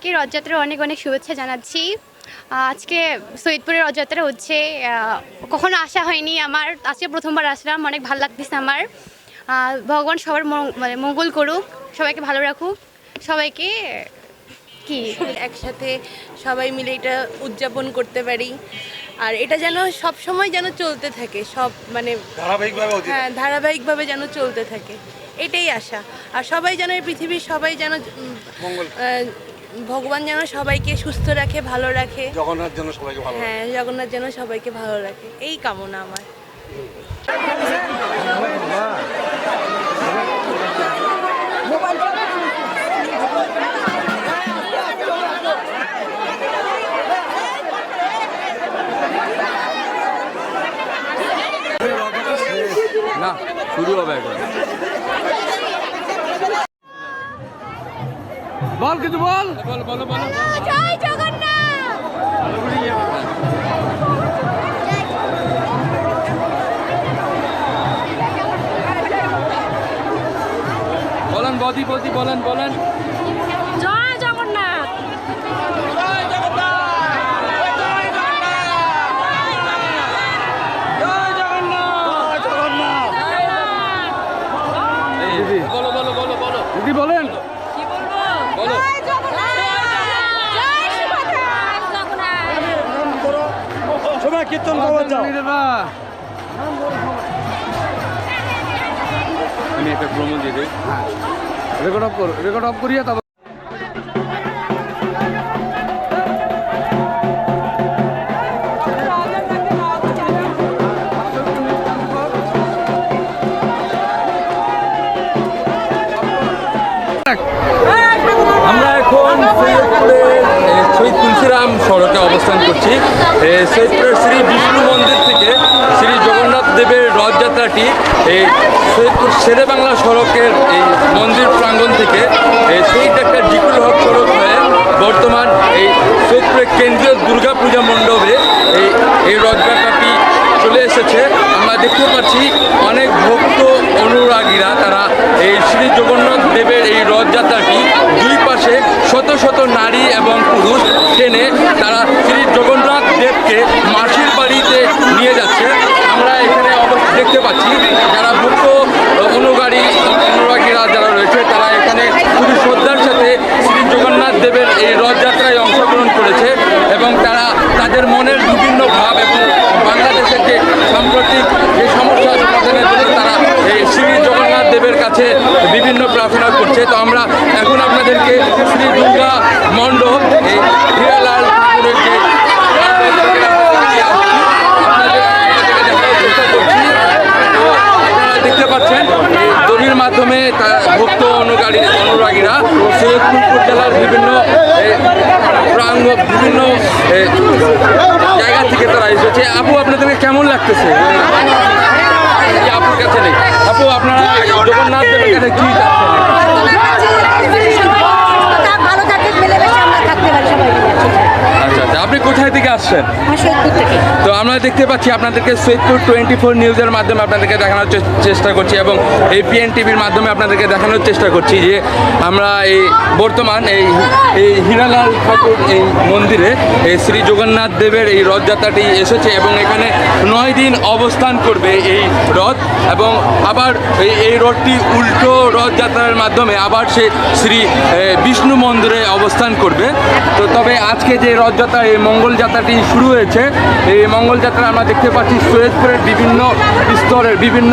সবাইকে রথযাত্রার অনেক অনেক শুভেচ্ছা জানাচ্ছি। আজকে সৈয়দপুরের রথযাত্রা হচ্ছে কখনো আসা হয়নি আমার। আজকে প্রথমবার আসলাম অনেক ভালো লাগতেছে আমার। ভগবান সবার মং- মানে মঙ্গল করুক সবাইকে ভালো রাখুক। সবাইকে কি? একসাথে সবাই মিলে এটা উদযাপন করতে পারি। আর এটা যেন সব সময় যেন চলতে থাকে সব মানে ধারাবাহিকভাবে হ্যাঁ ধারাবাহিকভাবে যেন চলতে থাকে এটাই আশা। আর সবাই যেন এই পৃথিবীর সবাই যেন ভগবান যেন সবাইকে সুস্থ রাখে ভালো রাখে। জগন্নাথ যেন সবাইকে ভালো হ্যাঁ জগন্নাথ যেন সবাইকে ভালো রাখে। এই কামনা আমার। না শুরু হবে এখন। বল কিছু বল। বল বলো বলো জয় জগন্নাথ। বলেন বদি বদি বলেন বলেন। সবাই কীর্তন যাও। আমি একটা প্রমো দিয়ে দিই। রেকর্ড অফ করো রেকর্ড অফ করিয়ে তারপর আমরা এখন শহীদ তুলসিরাম সড়কে অবস্থান করছি। সৈয়দপুরের শ্রী বিষ্ণু মন্দির থেকে শ্রী জগন্নাথ দেবের রথযাত্রাটি এই সৈয়দপুর শেরে বাংলা সড়কের এই মন্দির প্রাঙ্গণ থেকে এই শহীদ ডাক্তার জিকুল হক সড়ক হয়ে বর্তমান এই সৈয়দপুরের কেন্দ্রীয় দুর্গা পূজা মণ্ডপে এই এই রথযাত্রাটি চলে এসেছে। আমরা দেখতে পাচ্ছি অনেক ভক্ত অনুরাগীরা তারা এই শ্রী জগন্নাথ দেবের এই রথযাত্রাটি দুই পাশে শত শত নারী এবং পুরুষ টেনে তারা শ্রী জগন্নাথ দেবকে মাসির বাড়িতে নিয়ে যাচ্ছে আমরা এখানে অবশ্য দেখতে পাচ্ছি যারা ভক্ত অনুগারী অনুরাগীরা যারা রয়েছে তারা এখানে খুবই শ্রদ্ধার সাথে শ্রী জগন্নাথ দেবের এই রথযাত্রায় অংশগ্রহণ করেছে এবং তারা তাদের মনের বিভিন্ন ভাব এবং বাংলাদেশের যে সাম্প্রতিক যে সমস্যা সমাধানের জন্য তারা এই শ্রী জগন্নাথ দেবের কাছে বিভিন্ন প্রার্থনা করছে। তো আমরা এখন আপনাদেরকে শ্রী দুর্গা মণ্ডপ, এই হীরালাল ঠাকুরের আপনারা দেখতে পাচ্ছেন দড়ির মাধ্যমে ভক্ত অনুগারী অনুরাগীরা সৈয়দপুর উপজেলার বিভিন্ন প্রাঙ্গ বিভিন্ন জায়গা থেকে তারা এসেছে। আপু আপনাদেরকে কেমন লাগতেছে? আপুর কাছে নেই। আপু আপনারা জগন্নাথ দেবের কাছে কি চাচ্ছেন? ভালো থাকে মিলেমিশে আমরা থাকতে পারি সবাই। আপনি কোথায় থেকে আসছেন? তো আমরা দেখতে পাচ্ছি আপনাদেরকে সৈয়দপুর টোয়েন্টি ফোর নিউজের মাধ্যমে আপনাদেরকে দেখানোর চে- চেষ্টা করছি এবং এই পিএন টিভির মাধ্যমে আপনাদেরকে দেখানোর চেষ্টা করছি যে আমরা এই বর্তমান এই এই হীরালাল ঠাকুর এই মন্দিরে এই শ্রী জগন্নাথ দেবের এই রথযাত্রাটি এসেছে এবং এখানে নয় দিন অবস্থান করবে এই রথ এবং আবার এই এই রথটি উল্টো রথযাত্রার মাধ্যমে আবার সে শ্রী বিষ্ণু মন্দিরে অবস্থান করবে। তো তবে আজকে যে রথযাত্রা এই মঙ্গল যাত্রাটি শুরু হয়েছে। এই মঙ্গল যাত্রা আমরা দেখতে পাচ্ছি সৈয়দপুরের বিভিন্ন স্তরের, বিভিন্ন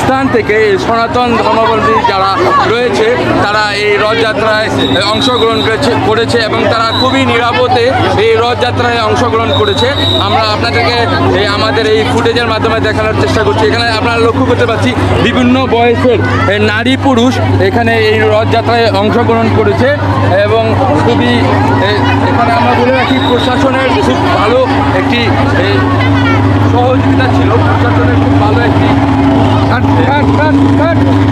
স্থান থেকে সনাতন ধর্মাবলম্বী যারা রয়েছে, তারা এই রথযাত্রায় অংশগ্রহণ করেছে করেছে এবং তারা খুবই নিরাপদে এই রথযাত্রায় অংশগ্রহণ করেছে। আমরা আপনাদেরকে এই আমাদের এই ফুটেজের মাধ্যমে দেখানোর চেষ্টা করছি। এখানে আপনারা লক্ষ্য করতে পারছি বিভিন্ন বয়সের নারী পুরুষ এখানে এই রথযাত্রায় অংশগ্রহণ করেছে এবং খুবই এখানে আমরা বলে রাখি প্রশাসনের খুব ভালো একটি সহযোগিতা ছিল প্রশাসনের খুব ভালো একটি কাট, কাট, কাট, কাট।